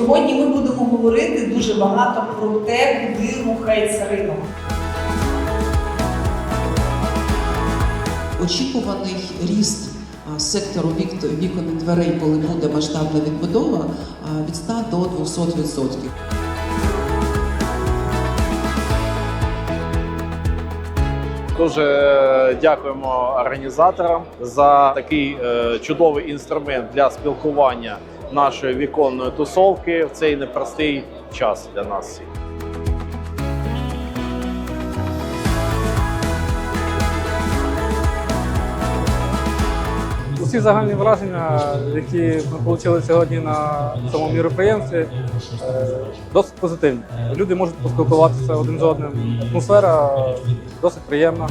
говорити дуже багато про те, куди рухається ринок. Очікуваний ріст сектору вік- вікон і дверей, коли буде масштабна відбудова, від 100 до 200 відсотків. Дуже дякуємо організаторам за такий е, чудовий інструмент для спілкування нашої віконної тусовки в цей непростий час для нас. всіх. Усі загальні враження, які ми отримали сьогодні на цьому міроприємстві, е, досить позитивні. Люди можуть поспілкуватися один з одним. Атмосфера досить приємна.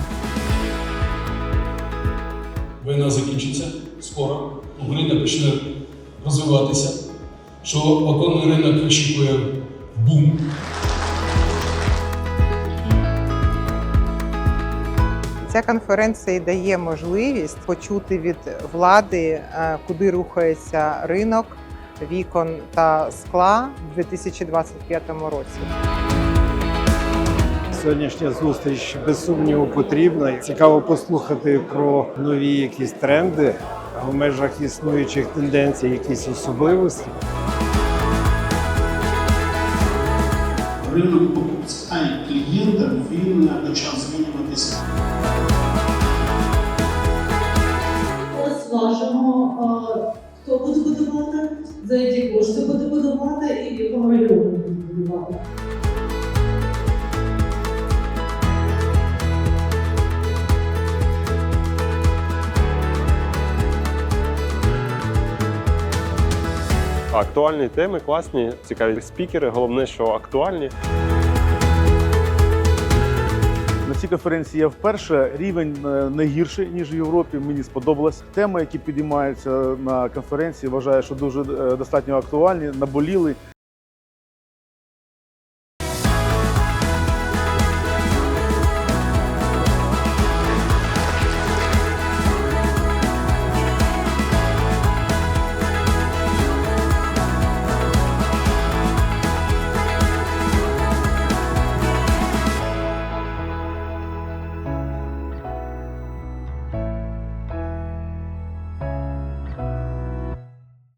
Війна закінчиться скоро. Україна почне розвиватися, що оконний ринок очікує бум. Ця конференція дає можливість почути від влади, е, куди рухається ринок вікон та скла в 2025 році. Сьогоднішня зустріч без сумніву потрібна. Цікаво послухати про нові якісь тренди в межах існуючих тенденцій, якісь особливості. ринок покупця і клієнта він почав змінюватися. Зараз важимо, а, хто буде будувати, за які кошти буде будувати і в якому регіоні буде будувати. Актуальні теми, класні, цікаві спікери. Головне, що актуальні. На цій конференції я вперше рівень е, не гірший ніж в Європі. Мені сподобалась Теми, які підіймаються на конференції, вважаю, що дуже е, достатньо актуальні, наболіли.